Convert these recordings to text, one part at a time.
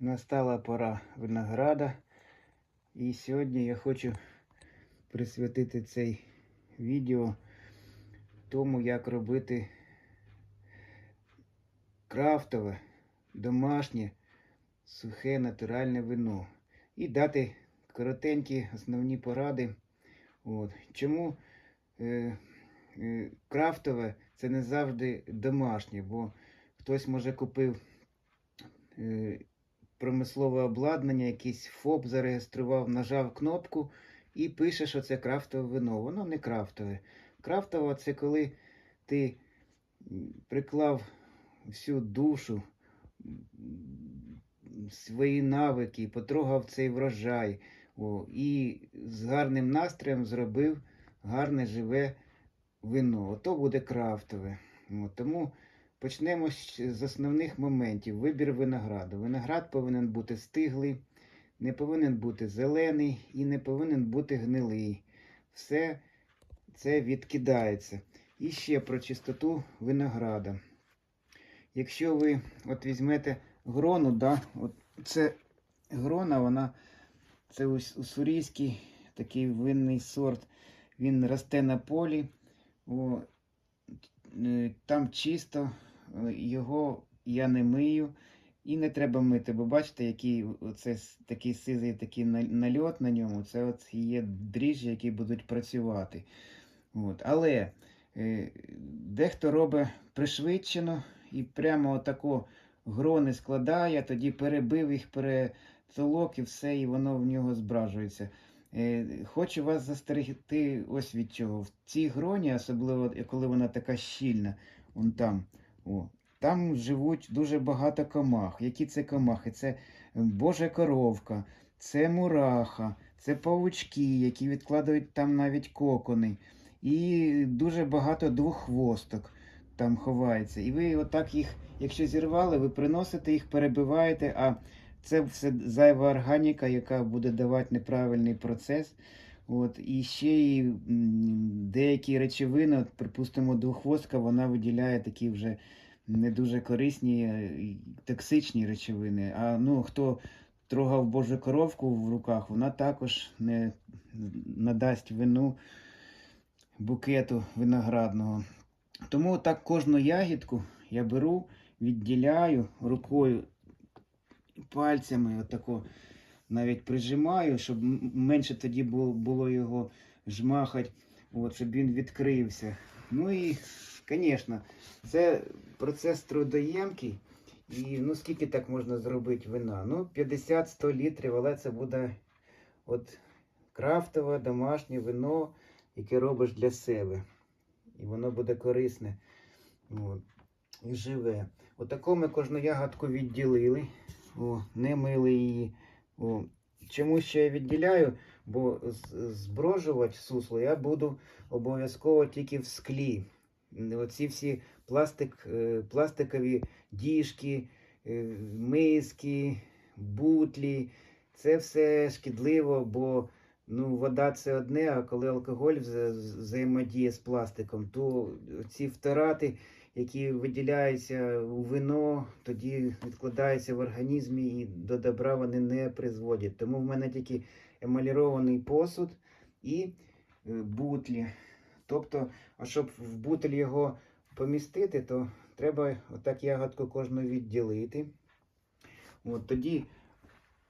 Настала пора винограда. І сьогодні я хочу присвятити цей відео тому, як робити крафтове, домашнє, сухе натуральне вино. І дати коротенькі основні поради. От. Чому е, е, крафтове це не завжди домашнє, бо хтось може купив е, промислове обладнання, якийсь ФОП зареєстрував, нажав кнопку і пише, що це крафтове вино. Воно не крафтове. Крафтове це коли ти приклав всю душу, свої навики, потрогав цей врожай. О, і з гарним настроєм зробив гарне живе вино. Ото буде крафтове. От, тому почнемо з основних моментів. Вибір винограду. Виноград повинен бути стиглий, не повинен бути зелений і не повинен бути гнилий. Все це відкидається. І ще про чистоту винограда. Якщо ви от візьмете грону, да, от це грона, вона це ус- уссурійський такий винний сорт. Він росте на полі. О, е, там чисто, його я не мию. І не треба мити, бо бачите, який оце такий сизий такий нальот на ньому. Це от є дріжджі, які будуть працювати. От. Але е, дехто робить пришвидшено і прямо отако грони складає, тоді перебив їх, перетолок і все, і воно в нього збражується. Е, Хочу вас застерегти ось від чого. В цій гроні, особливо коли вона така щільна, вон там, о, там живуть дуже багато комах. Які це комахи? Це Божа коровка, це мураха, це павучки, які відкладають там навіть кокони. І дуже багато двоххвосток там ховається. І ви отак їх, якщо зірвали, ви приносите їх, перебиваєте, а це все зайва органіка, яка буде давати неправильний процес. От, і ще м, деякі речовини, от, припустимо, двохвостка, вона виділяє такі вже не дуже корисні е, токсичні речовини. А ну, хто трогав Божу коровку в руках, вона також не надасть вину букету виноградного. Тому так кожну ягідку я беру, відділяю рукою, пальцями, отако навіть прижимаю, щоб менше тоді було, його жмахати, от, щоб він відкрився. Ну і, звісно, це процес трудоємкий. І ну скільки так можна зробити вина? Ну, 50-100 літрів, але це буде от крафтове домашнє вино, яке робиш для себе. І воно буде корисне. От. І живе. Отако ми кожну ягодку відділили. О, не мили її. Чому ще я відділяю? Бо зброжувати сусло я буду обов'язково тільки в склі. Оці всі пластик, е, пластикові діжки, е, миски, бутлі. Це все шкідливо, бо ну, вода це одне, а коли алкоголь взаємодіє з пластиком, то ці вторати, які виділяються у вино, тоді відкладаються в організмі і до добра вони не призводять. Тому в мене тільки емалірований посуд і е, бутлі. Тобто, а щоб в бутиль його помістити, то треба отак ягодку кожну відділити. От тоді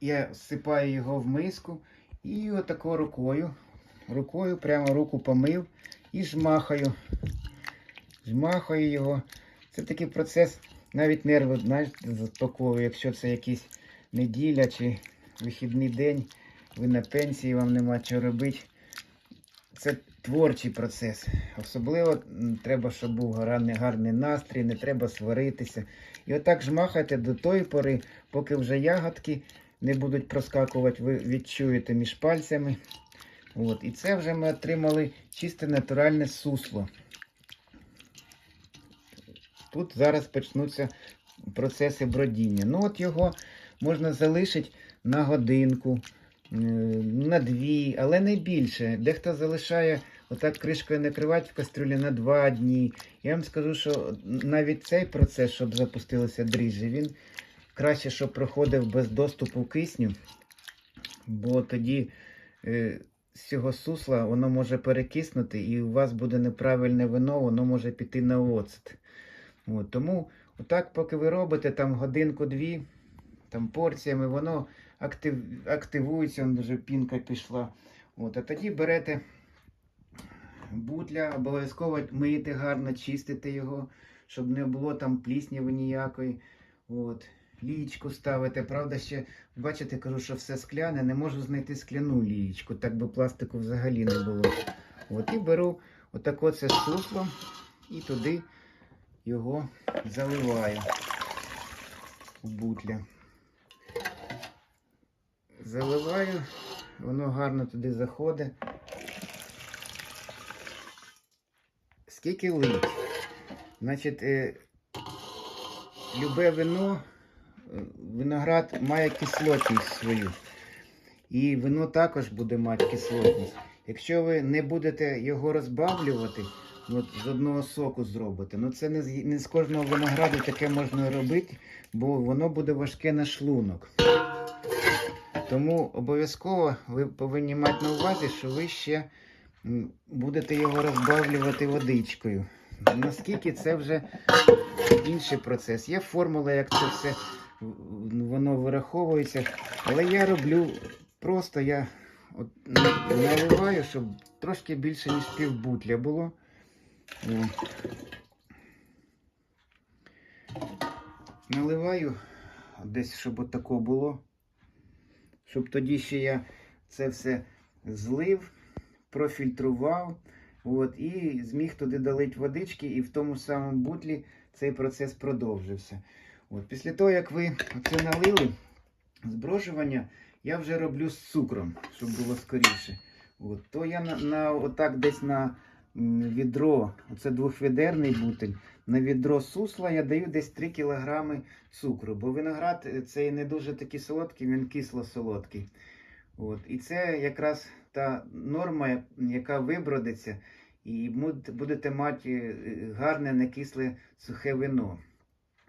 я всипаю його в миску і отако рукою, рукою прямо руку помив і жмахаю. Жмахаю його. Це такий процес, навіть нерви знаєш, заспокоює, якщо це якийсь неділя чи вихідний день, ви на пенсії, вам нема чого робити. Це творчий процес. Особливо треба, щоб був гарний, гарний настрій, не треба сваритися. І отак жмахайте до тої пори, поки вже ягодки не будуть проскакувати, ви відчуєте між пальцями. От. І це вже ми отримали чисте натуральне сусло. Тут зараз почнуться процеси бродіння. Ну от його можна залишити на годинку, е, на дві, але не більше. Дехто залишає отак кришкою накривати в кастрюлі на два дні. Я вам скажу, що навіть цей процес, щоб запустилися дріжджі, він краще, щоб проходив без доступу кисню, бо тоді е, з цього сусла воно може перекиснути, і у вас буде неправильне вино, воно може піти на оцет. От, тому отак, поки ви робите там годинку-дві, там порціями, воно актив, активується, он вже пінка пішла. От, а тоді берете бутля, обов'язково миєте гарно, чистите його, щоб не було там плісняви ніякої. От. Лієчку ставите. Правда, ще, бачите, кажу, що все скляне, не можу знайти скляну лієчку, так би пластику взагалі не було. От, і беру отак оце сусло і туди його заливаю у бутля. Заливаю, воно гарно туди заходить. Скільки лить? Значить, е, любе вино, виноград має кислотність свою. І вино також буде мати кислотність. Якщо ви не будете його розбавлювати, от з одного соку зробите, ну це не з, не з кожного винограду таке можна робити, бо воно буде важке на шлунок. Тому обов'язково ви повинні мати на увазі, що ви ще будете його розбавлювати водичкою. Наскільки це вже інший процес. Є формула, як це все воно вираховується. Але я роблю просто я от наливаю, щоб трошки більше, ніж пів бутля було. Наливаю десь, щоб от тако було. Щоб тоді ще я це все злив, профільтрував. От, і зміг туди долити водички, і в тому самому бутлі цей процес продовжився. От, після того, як ви це налили, зброшування я вже роблю з цукром, щоб було скоріше. От, то я на, на отак десь на відро, оце двохвідерний бутиль, на відро сусла я даю десь 3 кг цукру, бо виноград е, цей не дуже такий солодкий, він кисло-солодкий. От, і це якраз та норма, яка вибродиться, і будете- мати е, гарне, некисле сухе вино.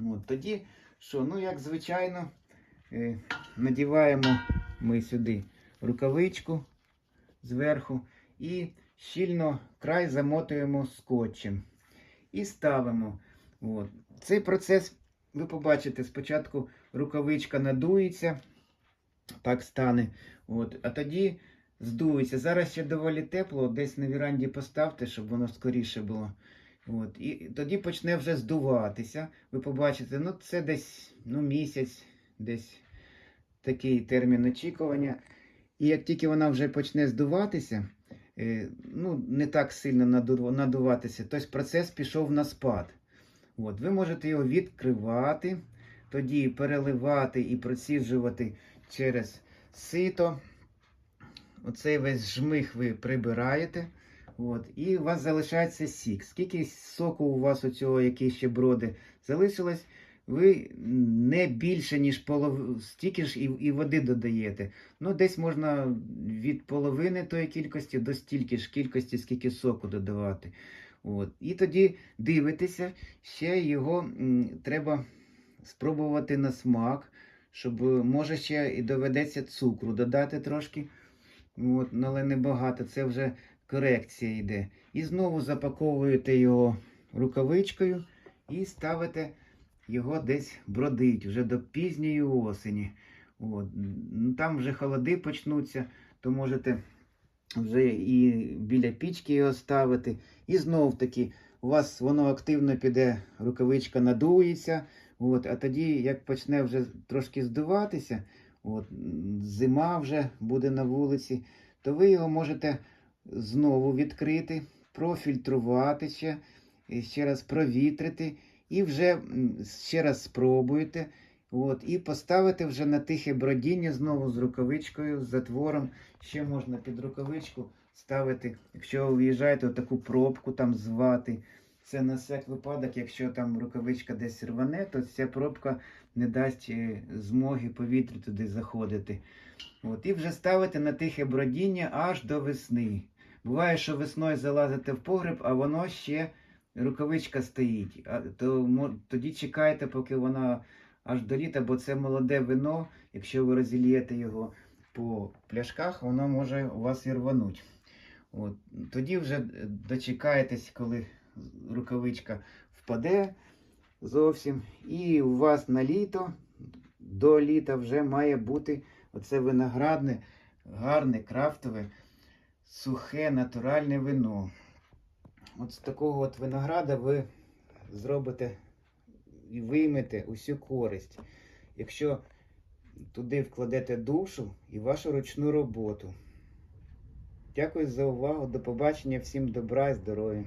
От, тоді, що, ну, як звичайно, е, надіваємо ми сюди рукавичку зверху і щільно край замотуємо скотчем і ставимо. От. Цей процес, ви побачите, спочатку рукавичка надується, так стане. От. А тоді здується. Зараз ще доволі тепло, десь на віранді поставте, щоб воно скоріше було. От. І тоді почне вже здуватися. Ви побачите, ну це десь ну, місяць, десь такий термін очікування. І як тільки вона вже почне здуватися, е, ну, не так сильно наду- надуватися, тобто процес пішов на спад. От, ви можете його відкривати, тоді переливати і проціджувати через сито. Оцей весь жмих ви прибираєте. От, і у вас залишається сік. Скільки соку у вас у цього, який ще броди, залишилось, ви не більше, ніж полов... стільки ж і, і води додаєте. Ну, десь можна від половини тої кількості до стільки ж кількості, скільки соку додавати. От. І тоді дивитеся, ще його м, треба спробувати на смак, щоб може ще і доведеться цукру додати трошки. От, але не багато, це вже корекція йде. І знову запаковуєте його рукавичкою і ставите його десь бродить вже до пізньої осені. От. Ну, Там вже холоди почнуться, то можете вже і біля пічки його ставити. І знов таки, у вас воно активно піде, рукавичка надується. От, а тоді, як почне вже трошки здуватися, от, зима вже буде на вулиці, то ви його можете знову відкрити, профільтрувати ще, раз провітрити, і вже ще раз спробуєте. От, і поставити вже на тихе бродіння знову з рукавичкою, з затвором. Ще можна під рукавичку ставити, якщо ви виїжджаєте, таку пробку там звати. Це на всяк випадок, якщо там рукавичка десь рване, то ця пробка не дасть е, змоги повітрю туди заходити. От, і вже ставите на тихе бродіння аж до весни. Буває, що весною залазите в погреб, а воно ще рукавичка стоїть. А, то, тоді чекайте, поки вона аж до літа, бо це молоде вино. Якщо ви розілієте його по пляшках, воно може у вас і рвануть. От. Тоді вже дочекаєтесь, коли рукавичка впаде зовсім. І у вас на літо, до літа вже має бути оце виноградне, гарне, крафтове, сухе, натуральне вино. От з такого от винограда ви зробите і виймете усю користь. Якщо туди вкладете душу і вашу ручну роботу. Дякую за увагу. До побачення. Всім добра і здоров'я.